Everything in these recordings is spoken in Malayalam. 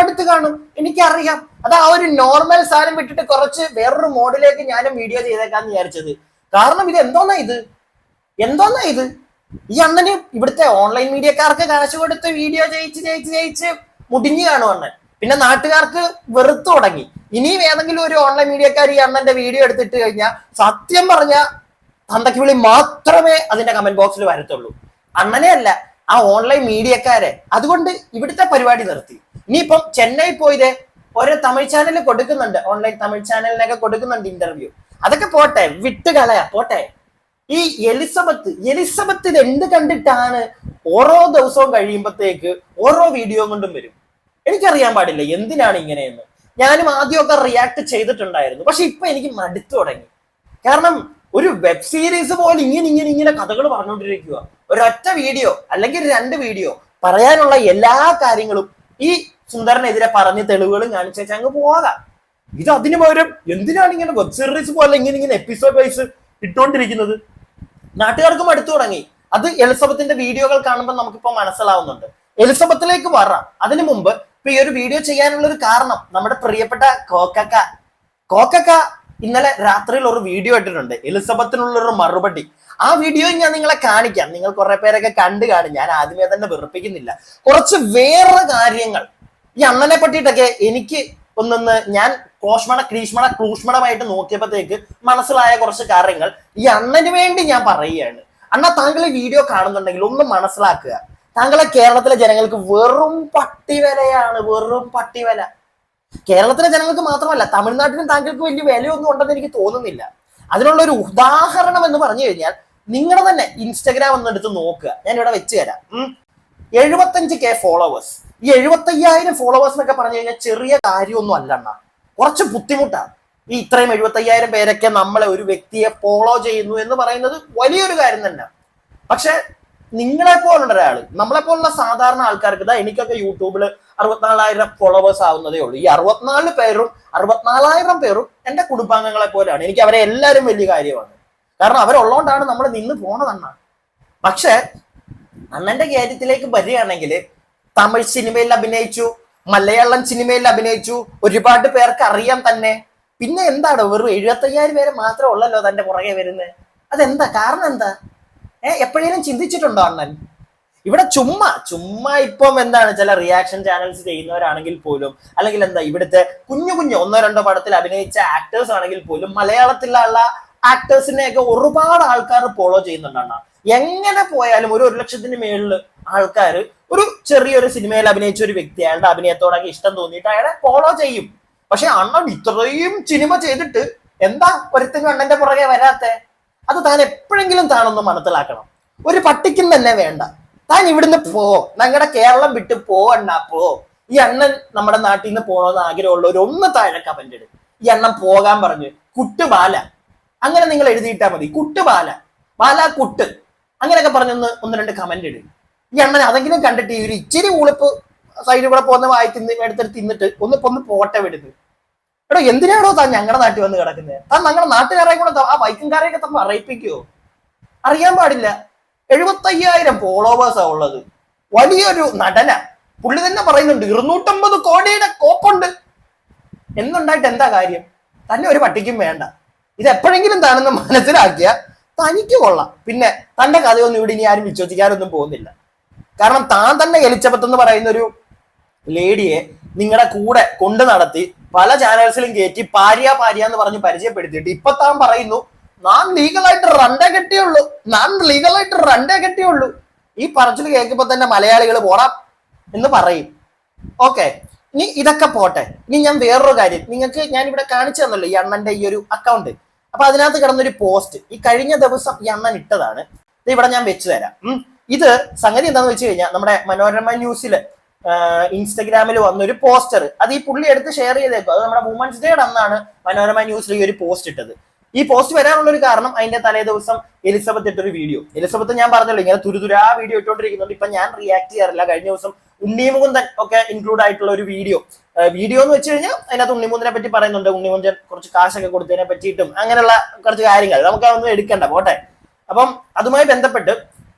മടുത്ത് കാണും. എനിക്കറിയാം. അത് ആ ഒരു നോർമൽ സാധനം വിട്ടിട്ട് കുറച്ച് വേറൊരു മോഡിലേക്ക് ഞാനും വീഡിയോ ചെയ്തേക്കാന്ന് വിചാരിച്ചത്. കാരണം ഇത് എന്തോന്നാ ഇത്? എന്തോന്നാ ഇത്? ഈ അണ്ണന് ഇവിടുത്തെ ഓൺലൈൻ മീഡിയക്കാർക്ക് കാശ് കൊടുത്ത് വീഡിയോ ജയിച്ച് ജയിച്ച് ജയിച്ച് മുടിഞ്ഞു കാണും അണ്ണൻ. പിന്നെ നാട്ടുകാർക്ക് വെറുത്തു തുടങ്ങി. ഇനിയും ഏതെങ്കിലും ഒരു ഓൺലൈൻ മീഡിയക്കാർ ഈ അണ്ണന്റെ വീഡിയോ എടുത്തിട്ട് കഴിഞ്ഞാൽ സത്യം പറഞ്ഞ തന്തയ്ക്ക് വിളി മാത്രമേ അതിന്റെ കമന്റ് ബോക്സിൽ വരത്തുള്ളൂ. അണ്ണനെ അല്ല ആ ഓൺലൈൻ മീഡിയക്കാരെ. അതുകൊണ്ട് ഇവിടുത്തെ പരിപാടി നിർത്തി. ഇനിയിപ്പം ചെന്നൈ പോയത് ഓരോ തമിഴ് ചാനലിൽ കൊടുക്കുന്നുണ്ട്. ഓൺലൈൻ തമിഴ് ചാനലിനൊക്കെ കൊടുക്കുന്നുണ്ട് ഇന്റർവ്യൂ അതൊക്കെ പോട്ടെ വിട്ട് കളയാ പോട്ടെ. ഈ എലിസബത്ത് എലിസബത്ത് ഇത് എന്ത് കണ്ടിട്ടാണ് ഓരോ ദിവസവും കഴിയുമ്പോഴത്തേക്ക് ഓരോ വീഡിയോ കൊണ്ടും വരും? എനിക്കറിയാൻ പാടില്ല എന്തിനാണ് ഇങ്ങനെയെന്ന്. ഞാനും ആദ്യമൊക്കെ റിയാക്ട് ചെയ്തിട്ടുണ്ടായിരുന്നു. പക്ഷെ ഇപ്പൊ എനിക്ക് മടുത്തു തുടങ്ങി. കാരണം ഒരു വെബ് സീരീസ് പോലെ ഇങ്ങനെ ഇങ്ങനെ ഇങ്ങനെ കഥകൾ പറഞ്ഞുകൊണ്ടിരിക്കുക. ഒരൊറ്റ വീഡിയോ അല്ലെങ്കിൽ രണ്ട് വീഡിയോ പറയാനുള്ള എല്ലാ കാര്യങ്ങളും ഈ സുന്ദരനെതിരെ പറഞ്ഞ തെളിവുകളും കാണിച്ചാൽ അങ്ങ് പോകാം ഇത് അതിനു പകരം എന്തിനാണ് ഇങ്ങനെ വെബ് സീരീസ് പോലെ ഇങ്ങനെ ഇങ്ങനെ എപ്പിസോഡ് വൈസ് ഇട്ടുകൊണ്ടിരിക്കുന്നത് നാട്ടുകാർക്കും അടുത്തു തുടങ്ങി. അത് എലിസബത്തിന്റെ വീഡിയോകൾ കാണുമ്പോൾ നമുക്കിപ്പോ മനസ്സിലാവുന്നുണ്ട്. എലിസബത്തിലേക്ക് വരാം. അതിനു മുമ്പ് ഇപ്പൊ ഈ ഒരു വീഡിയോ ചെയ്യാനുള്ള ഒരു കാരണം നമ്മുടെ പ്രിയപ്പെട്ട കോക്കക്ക. കോക്കക്ക ഇന്നലെ രാത്രിയിൽ ഒരു വീഡിയോ ഇട്ടിട്ടുണ്ട്. എലിസബത്തിനുള്ള ഒരു മറുപടി. ആ വീഡിയോ ഞാൻ നിങ്ങളെ കാണിക്കാം. നിങ്ങൾ കുറെ പേരൊക്കെ കണ്ടു കാണും. ഞാൻ ആദ്യമേ തന്നെ വെറുപ്പിക്കുന്നില്ല. കുറച്ച് വേറെ കാര്യങ്ങൾ. ഈ അണ്ണനെ പറ്റിയിട്ടൊക്കെ എനിക്ക് ഒന്നൊന്ന് ഞാൻ കോഷ്മണ ക്രീഷ്മണ ക്ലൂഷ്മണമായിട്ട് നോക്കിയപ്പോഴത്തേക്ക് മനസ്സിലായ കുറച്ച് കാര്യങ്ങൾ ഈ അണ്ണന് വേണ്ടി ഞാൻ പറയുകയാണ്. അണ്ണ താങ്കൾ ഈ വീഡിയോ കാണുന്നുണ്ടെങ്കിൽ ഒന്ന് മനസ്സിലാക്കുക. താങ്കളെ കേരളത്തിലെ ജനങ്ങൾക്ക് വെറും പട്ടിവലയാണ് വെറും പട്ടിവില. കേരളത്തിലെ ജനങ്ങൾക്ക് മാത്രമല്ല തമിഴ്നാട്ടിലും താങ്കൾക്ക് വലിയ വിലയൊന്നും ഉണ്ടെന്ന് എനിക്ക് തോന്നുന്നില്ല. അതിനുള്ള ഒരു ഉദാഹരണം എന്ന് പറഞ്ഞു കഴിഞ്ഞാൽ നിങ്ങളുടെ തന്നെ ഇൻസ്റ്റഗ്രാം ഒന്ന് എടുത്ത് നോക്കുക. ഞാൻ ഇവിടെ വെച്ച് തരാം. എഴുപത്തഞ്ച് കെ ഫോളോവേഴ്സ് ഈ എഴുപത്തയ്യായിരം ഫോളോവേഴ്സ് എന്നൊക്കെ പറഞ്ഞു കഴിഞ്ഞാൽ ചെറിയ കാര്യമൊന്നും അല്ല അണ്ണാ. കുറച്ച് ബുദ്ധിമുട്ടാണ്. ഈ ഇത്രയും എഴുപത്തയ്യായിരം പേരൊക്കെ നമ്മളെ ഒരു വ്യക്തിയെ ഫോളോ ചെയ്യുന്നു എന്ന് പറയുന്നത് വലിയൊരു കാര്യം തന്നെ. പക്ഷെ നിങ്ങളെ പോലുള്ള ഒരാൾ നമ്മളെ പോലുള്ള സാധാരണ ആൾക്കാർക്ക് ഇതാ എനിക്കൊക്കെ യൂട്യൂബിൽ അറുപത്തിനാലായിരം ഫോളോവേഴ്സ് ആവുന്നതേ ഉള്ളൂ. ഈ അറുപത്തിനാല് പേരും അറുപത്തിനാലായിരം പേരും എന്റെ കുടുംബാംഗങ്ങളെ പോലെയാണ്. എനിക്ക് അവരെ എല്ലാവരും വലിയ കാര്യമാണ്. കാരണം അവരുള്ളതുകൊണ്ടാണ് നമ്മൾ നിന്ന് പോണതെന്നാണ് പക്ഷെ അണ്ണന്റെ കാര്യത്തിലേക്ക് വരികയാണെങ്കിൽ തമിഴ് സിനിമയിൽ അഭിനയിച്ചു മലയാളം സിനിമയിൽ അഭിനയിച്ചു ഒരുപാട് പേർക്ക് അറിയാം തന്നെ. പിന്നെ എന്താണ്? വെറും എഴുപത്തയ്യായിരം പേര് മാത്രമേ ഉള്ളല്ലോ തന്റെ പുറകെ വരുന്നത്. അതെന്താ? കാരണം എന്താ? ഏഹ് എപ്പോഴേലും ചിന്തിച്ചിട്ടുണ്ടോ അണ്ണൻ? ഇവിടെ ചുമ്മാ ചുമ്മാ ഇപ്പം എന്താണ് ചില റിയാക്ഷൻ ചാനൽസ് ചെയ്യുന്നവരാണെങ്കിൽ പോലും അല്ലെങ്കിൽ എന്താ ഇവിടുത്തെ കുഞ്ഞു കുഞ്ഞു ഒന്നോ രണ്ടോ പടത്തിൽ അഭിനയിച്ച ആക്ടേഴ്സ് ആണെങ്കിൽ പോലും മലയാളത്തിലുള്ള ആക്ടേഴ്സിനെയൊക്കെ ഒരുപാട് ആൾക്കാർ ഫോളോ ചെയ്യുന്നുണ്ടാണ് എങ്ങനെ പോയാലും ഒരു ഒരു ലക്ഷത്തിന് മേളിൽ ആൾക്കാർ ഒരു ചെറിയൊരു സിനിമയിൽ അഭിനയിച്ച ഒരു വ്യക്തി അയാളുടെ അഭിനയത്തോടൊക്കെ ഇഷ്ടം തോന്നിയിട്ട് അയാളെ ഫോളോ ചെയ്യും. പക്ഷെ അണ്ണൻ ഇത്രയും സിനിമ ചെയ്തിട്ട് എന്താ ഒരുത്തനും അണ്ണന്റെ പുറകെ വരാത്തെ? അത് താൻ എപ്പോഴെങ്കിലും താനൊന്ന് മനസ്സിലാക്കണം. ഒരു പട്ടിക്കും തന്നെ വേണ്ട. താൻ ഇവിടുന്ന് പോ. ഞങ്ങളുടെ കേരളം വിട്ട് പോ അണ്ണാ പോ. ഈ അണ്ണൻ നമ്മുടെ നാട്ടിൽ നിന്ന് പോകണമെന്ന് ആഗ്രഹമുള്ളവർ ഒന്ന് താഴെ കമന്റ് ഇടും. ഈ അണ്ണൻ പോകാൻ പറഞ്ഞു കുട്ടുബാല അങ്ങനെ നിങ്ങൾ എഴുതിയിട്ടാ മതി. കുട്ടുബാല ബാല. കുട്ട്. അങ്ങനെയൊക്കെ പറഞ്ഞൊന്ന് ഒന്ന് രണ്ട് കമന്റ് ഇടും. ഈ അണ്ണൻ അതെങ്കിലും കണ്ടിട്ട് ഈ ഒരു ഇച്ചിരി ഉളുപ്പ് സൈഡിൽ കൂടെ പോകുന്ന വായി തിന്ന് എടുത്തിട്ട് തിന്നിട്ട് ഒന്ന് ഒന്ന് പോട്ടെ വിടുന്നത് എടോ എന്തിനാണോ താൻ ഞങ്ങളുടെ നാട്ടിൽ വന്ന് കിടക്കുന്നത് താൻ ഞങ്ങളുടെ നാട്ടുകാരെ കൂടെ ആ വൈക്കംകാരെയൊക്കെ തമ്മിൽ അറിയിപ്പിക്കുവോ? അറിയാൻ പാടില്ല. എഴുപത്തയ്യായിരം ഫോളോവേഴ്സാ ഉള്ളത്. വലിയൊരു നടന. പുള്ളി തന്നെ പറയുന്നുണ്ട് ഇരുന്നൂറ്റമ്പത് കോടിയുടെ കോപ്പുണ്ട്. എന്നുണ്ടായിട്ട് എന്താ കാര്യം? തന്നെ ഒരു പട്ടിക്കും വേണ്ട. ഇത് എപ്പോഴെങ്കിലും താനെന്ന് മനസ്സിലാക്കിയ തനിക്ക് കൊള്ളാം. പിന്നെ തന്റെ കഥയൊന്നും ഇവിടെ ഇനി ആരും വിശ്വസിക്കാനൊന്നും പോകുന്നില്ല. കാരണം താൻ തന്നെ എലിച്ചബത്ത് എന്ന് പറയുന്ന ഒരു ലേഡിയെ നിങ്ങളുടെ കൂടെ കൊണ്ടു നടത്തി പല ചാനൽസിലും കയറ്റി പാരിയ പാരിയ എന്ന് പറഞ്ഞ് പരിചയപ്പെടുത്തിയിട്ട് ഇപ്പൊ താൻ പറയുന്നു ഞാൻ ലീഗലായിട്ട് റണ്ടേ കെട്ടിയുള്ളൂ. നാം ലീഗലായിട്ട് റണ്ടേ കെട്ടിയുള്ളൂ. ഈ പറച്ചിൽ കേൾക്കുമ്പോ തന്നെ മലയാളികൾ പോടാം എന്ന് പറയും. ഓക്കെ ഇനി ഇതൊക്കെ പോട്ടെ. ഇനി ഞാൻ വേറൊരു കാര്യം. നിങ്ങൾക്ക് ഞാൻ ഇവിടെ കാണിച്ചു തന്നല്ലോ ഈ അണ്ണന്റെ ഈ ഒരു അക്കൗണ്ട് അപ്പൊ അതിനകത്ത് കിടന്നൊരു പോസ്റ്റ് ഈ കഴിഞ്ഞ ദിവസം ഈ അണ്ണൻ ഇട്ടതാണ്. ഇത് ഇവിടെ ഞാൻ വെച്ചു തരാം. ഇത് സംഗതി എന്താന്ന് വെച്ച് കഴിഞ്ഞാൽ നമ്മുടെ മനോരമ ന്യൂസിൽ ഇൻസ്റ്റഗ്രാമിൽ വന്നൊരു പോസ്റ്റർ അത് ഈ പുള്ളി എടുത്ത് ഷെയർ ചെയ്തേക്കും. അത് നമ്മുടെ വുമൻസ് ഡേയുടെ അന്നാണ് മനോരമ ന്യൂസിൽ ഈ ഒരു പോസ്റ്റ് ഇട്ടത്. ഈ പോസ്റ്റ് വരാനുള്ള ഒരു കാരണം അതിന്റെ തലേ ദിവസം എലിസബത്ത് ഇട്ടൊരു വീഡിയോ എലിസബത്ത് ഞാൻ പറഞ്ഞല്ലോ ഇങ്ങനെ തുരുതുരാ വീഡിയോ ഇട്ടുകൊണ്ടിരിക്കുന്നുണ്ട് ഇപ്പൊ ഞാൻ റിയാക്ട് ചെയ്യാറില്ല. കഴിഞ്ഞ ദിവസം ഉണ്ണിമുകുന്ദൻ ഒക്കെ ഇൻക്ലൂഡ് ആയിട്ടുള്ള ഒരു വീഡിയോ വീഡിയോ എന്ന് വെച്ച് കഴിഞ്ഞാൽ അതിനകത്ത് ഉണ്ണിമുകുന്ദനെ പറ്റി പറയുന്നുണ്ട്. ഉണ്ണിമുന്ദൻ കുറച്ച് കാശൊക്കെ കൊടുത്തതിനെ പറ്റിയിട്ടും അങ്ങനെയുള്ള കുറച്ച് കാര്യങ്ങൾ. നമുക്ക് അതൊന്നും എടുക്കണ്ട. പോട്ടെ. അപ്പം അതുമായി ബന്ധപ്പെട്ട്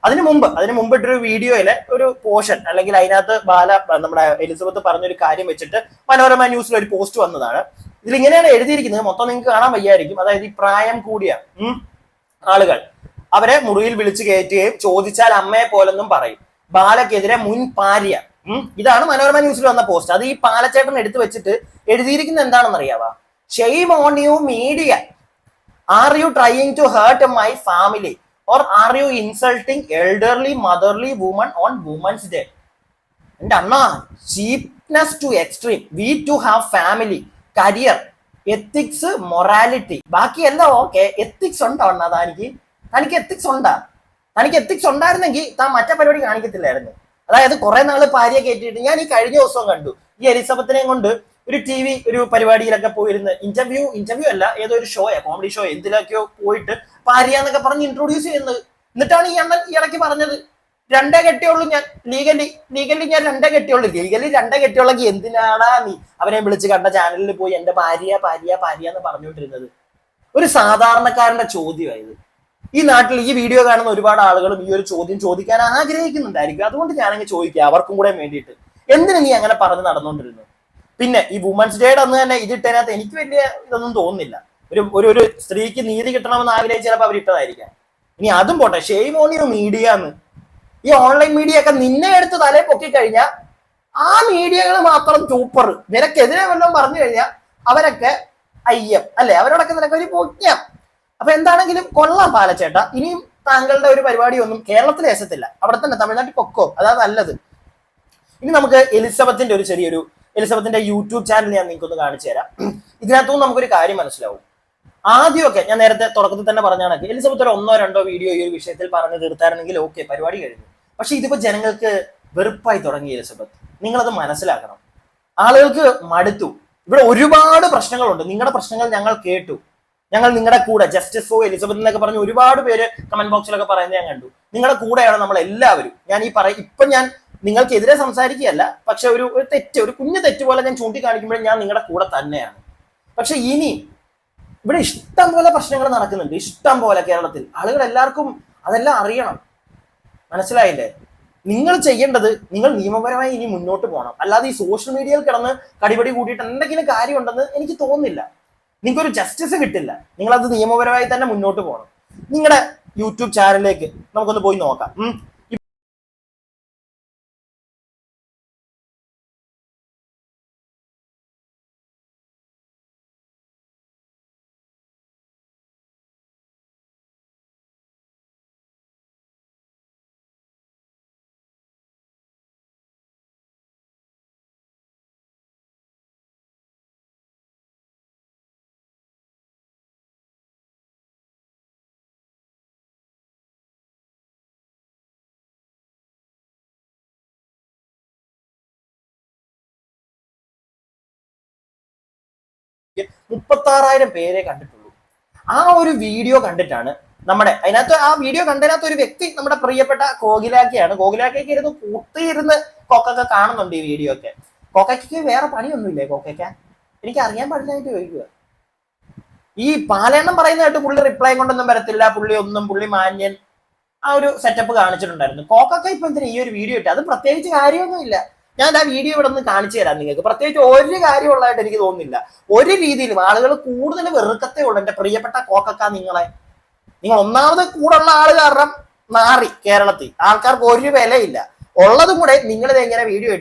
അതിന് മുമ്പ് അതിന് മുമ്പ് ഇട്ടൊരു വീഡിയോയിലെ ഒരു പോർഷൻ അല്ലെങ്കിൽ അതിനകത്ത് ബാല നമ്മുടെ എലിസബത്ത് പറഞ്ഞൊരു കാര്യം വെച്ചിട്ട് മനോരമ ന്യൂസിൽ ഒരു പോസ്റ്റ് വന്നതാണ്. ഇതിൽ ഇങ്ങനെയാണ് എഴുതിയിരിക്കുന്നത്. മൊത്തം നിങ്ങൾക്ക് കാണാൻ വയ്യായിരിക്കും. അതായത് ഈ പ്രായം കൂടിയ ആളുകൾ അവരെ മുറിയിൽ വിളിച്ചു കയറ്റുകയും ചോദിച്ചാൽ അമ്മയെ പോലെന്നും പറയും. ബാലക്കെതിരെ മുൻ ഭാര്യ ഇതാണ് മനോരമ ന്യൂസിൽ വന്ന പോസ്റ്റ്. അത് ഈ പാലച്ചേട്ടൻ എടുത്തു വെച്ചിട്ട് എഴുതിയിരിക്കുന്നത് എന്താണെന്ന് അറിയാവാ? Shame on you media are you trying to hurt my family or are you insulting elderly motherly woman on women's day എന്റെ അണ്ണ cheapness to extreme we too have family career ethics morality ബാക്കി എല്ലാം ഓക്കെ എത്തിക്സ് ഉണ്ടോ അണ്ണാ തനിക്ക്? തനിക്ക് എത്തിക്സ് ഉണ്ടാ? തനിക്ക് എത്തിക്സ് ഉണ്ടായിരുന്നെങ്കിൽ താൻ മറ്റേ പരിപാടി കാണിക്കത്തില്ലായിരുന്നു. അതായത് കുറെ നാൾ ഭാര്യ കയറ്റിയിട്ട് ഞാൻ ഈ കഴിഞ്ഞ ദിവസവും കണ്ടു. ഈ എലിസബത്തിനെയും കൊണ്ട് ഒരു ടി വി ഒരു പരിപാടിയിലൊക്കെ പോയിരുന്ന്. ഇന്റർവ്യൂ ഇന്റർവ്യൂ അല്ല ഏതോ ഒരു ഷോയാ കോമഡി ഷോ എന്തിലൊക്കെയോ പോയിട്ട് ഭാര്യ എന്നൊക്കെ പറഞ്ഞ് ഇൻട്രൊഡ്യൂസ് ചെയ്യുന്നത്. എന്നിട്ടാണ് ഈ അണ്ണൻ ഈ ഇടയ്ക്ക് പറഞ്ഞത്. രണ്ടേ കെട്ടിയുള്ളൂ ഞാൻ. ലീഗലി ലീഗലി ഞാൻ രണ്ടേ കെട്ടിയുള്ളൂ. ലീഗലി രണ്ടേ കെട്ടിയുള്ളെങ്കിൽ എന്തിനാടാ നീ? അവനെ വിളിച്ച് കണ്ട ചാനലിൽ പോയി എന്റെ ഭാര്യ ഭാര്യ ഭാര്യ എന്ന് പറഞ്ഞുകൊണ്ടിരുന്നത്. ഒരു സാധാരണക്കാരന്റെ ചോദ്യമായത്. ഈ നാട്ടിൽ ഈ വീഡിയോ കാണുന്ന ഒരുപാട് ആളുകളും ഈ ഒരു ചോദ്യം ചോദിക്കാൻ ആഗ്രഹിക്കുന്നുണ്ടായിരിക്കും. അതുകൊണ്ട് ഞാനങ്ങ് ചോദിക്കുക അവർക്കും കൂടെ വേണ്ടിയിട്ട്. എന്തിനു നീ അങ്ങനെ പറഞ്ഞു നടന്നുകൊണ്ടിരുന്നു പിന്നെ ഈ വുമൻസ് ഡേയുടെ അന്ന് തന്നെ ഇതിട്ടതിനകത്ത് എനിക്ക് വലിയ ഇതൊന്നും തോന്നുന്നില്ല. ഒരു ഒരു ഒരു സ്ത്രീക്ക് നീതി കിട്ടണമെന്ന് ആഗ്രഹിച്ച് ചിലപ്പോൾ അവർ ഇട്ടതായിരിക്കാം. ഇനി അതും പോട്ടെ ഷെയ്ം ഓൺ യു മീഡിയ എന്ന്. ഈ ഓൺലൈൻ മീഡിയ ഒക്കെ നിന്നെ എടുത്ത് തല പൊക്കി കഴിഞ്ഞാൽ ആ മീഡിയകൾ മാത്രം സൂപ്പർ നിനക്കെതിരെ വല്ലതും പറഞ്ഞു കഴിഞ്ഞാൽ അവരൊക്കെ അയ്യം. അല്ലെ? അവരോടൊക്കെ നിനക്ക് ഒരു പൊക്കാം അപ്പൊ എന്താണെങ്കിലും കൊള്ളാം പാലച്ചേട്ട. ഇനിയും താങ്കളുടെ ഒരു പരിപാടി ഒന്നും കേരളത്തിൽ എസത്തില്ല. അവിടെ തന്നെ തമിഴ്നാട്ടിൽ പൊക്കോ? അതാ നല്ലത്. ഇനി നമുക്ക് എലിസബത്തിന്റെ ഒരു ചെറിയൊരു എലിസബത്തിന്റെ യൂട്യൂബ് ചാനൽ ഞാൻ നിങ്ങൾക്ക് ഒന്ന് കാണിച്ചു തരാം. ഇതിനകത്തുനിന്ന് നമുക്കൊരു കാര്യം മനസ്സിലാവും. ആദ്യമൊക്കെ ഞാൻ നേരത്തെ തുടക്കത്തിൽ തന്നെ പറഞ്ഞ കണക്ക് എലിസബത്ത് ഒരു ഒന്നോ രണ്ടോ വീഡിയോ ഈ ഒരു വിഷയത്തിൽ പറഞ്ഞു തീർത്തായിരുന്നെങ്കിൽ ഓക്കെ പരിപാടി കഴിഞ്ഞു. പക്ഷെ ഇതിപ്പോ ജനങ്ങൾക്ക് വെറുപ്പായി തുടങ്ങി എലിസബത്ത്. നിങ്ങളത് മനസ്സിലാക്കണം. ആളുകൾക്ക് മടുത്തു. ഇവിടെ ഒരുപാട് പ്രശ്നങ്ങളുണ്ട്. നിങ്ങളുടെ പ്രശ്നങ്ങൾ ഞങ്ങൾ കേട്ടു. ഞങ്ങൾ നിങ്ങളുടെ കൂടെ ജസ്റ്റിസ് ഫോർ എലിസബത്ത് എന്നൊക്കെ പറഞ്ഞ് ഒരുപാട് പേര് കമന്റ് ബോക്സിലൊക്കെ പറയുന്നത് ഞാൻ കണ്ടു. നിങ്ങളുടെ കൂടെയാണ് നമ്മൾ എല്ലാവരും. ഞാൻ ഈ പറയും ഇപ്പൊ ഞാൻ നിങ്ങൾക്കെതിരെ സംസാരിക്കുകയല്ല. പക്ഷെ ഒരു ഒരു തെറ്റ് ഒരു കുഞ്ഞു തെറ്റ് പോലെ ഞാൻ ചൂണ്ടിക്കാണിക്കുമ്പോഴും ഞാൻ നിങ്ങളുടെ കൂടെ തന്നെയാണ്. പക്ഷെ ഇനി ഇവിടെ ഇഷ്ടം പോലെ പ്രശ്നങ്ങൾ നടക്കുന്നുണ്ട്. ഇഷ്ടം പോലെ കേരളത്തിൽ. ആളുകൾ എല്ലാവർക്കും അതെല്ലാം അറിയണം. മനസ്സിലായില്ലേ? നിങ്ങൾ ചെയ്യേണ്ടത് നിങ്ങൾ നിയമപരമായി ഇനി മുന്നോട്ട് പോകണം. അല്ലാതെ ഈ സോഷ്യൽ മീഡിയയിൽ കിടന്ന് കടിപടി കൂട്ടിയിട്ട് എന്തെങ്കിലും കാര്യമുണ്ടെന്ന് എനിക്ക് തോന്നുന്നില്ല. നിങ്ങൾക്കൊരു ജസ്റ്റിസ് കിട്ടില്ല. നിങ്ങളത് നിയമപരമായി തന്നെ മുന്നോട്ട് പോകണം. നിങ്ങളുടെ യൂട്യൂബ് ചാനലിലേക്ക് നമുക്കൊന്ന് പോയി നോക്കാം. ഉം. മുപ്പത്താറായിരം പേരെ കണ്ടിട്ടുള്ളൂ. ആ ഒരു വീഡിയോ കണ്ടിട്ടാണ് നമ്മുടെ അതിനകത്ത് ആ വീഡിയോ കണ്ടതിനകത്ത് ഒരു വ്യക്തി നമ്മുടെ പ്രിയപ്പെട്ട കോകിലാക്കിയാണ് കോകിലാക്കിയൊക്കെ ഇരുന്ന് കൂട്ടിയിരുന്ന് കൊക്കൊക്കെ കാണുന്നുണ്ട് ഈ വീഡിയോ ഒക്കെ. കൊക്കയ്ക്ക് വേറെ പണിയൊന്നുമില്ലേ കൊക്കയ്ക്ക? എനിക്ക് അറിയാൻ പാടില്ലായിട്ട് ചോദിക്കുക. ഈ പാലേണ്ണം പറയുന്നതായിട്ട് പുള്ളി റിപ്ലൈ കൊണ്ടൊന്നും വരത്തില്ല. പുള്ളി ഒന്നും പുള്ളി മാന്യൻ ആ ഒരു സെറ്റപ്പ് കാണിച്ചിട്ടുണ്ടായിരുന്നു. കോക്കൊക്കെ ഇപ്പൊ എന്തിനാ ഈ ഒരു വീഡിയോ ഇട്ട്? അത് പ്രത്യേകിച്ച് കാര്യമൊന്നുമില്ല. ഞാൻ ആ വീഡിയോ ഇവിടെ നിന്ന് കാണിച്ചു തരാം നിങ്ങൾക്ക്. പ്രത്യേകിച്ച് ഒരു കാര്യമുള്ളതായിട്ട് എനിക്ക് തോന്നുന്നില്ല. ഒരു രീതിയിലും ആളുകൾ കൂടുതൽ വെറുക്കത്തെ ഉള്ളൂ. എന്റെ പ്രിയപ്പെട്ട കോക്കക്ക നിങ്ങളെ. നിങ്ങൾ ഒന്നാമത് കൂടുള്ള ആൾ കാരണം മാറി കേരളത്തിൽ. ആൾക്കാർക്ക് ഒരു വിലയില്ല. ഉള്ളതും കൂടെ നിങ്ങളിത് എങ്ങനെ വീഡിയോ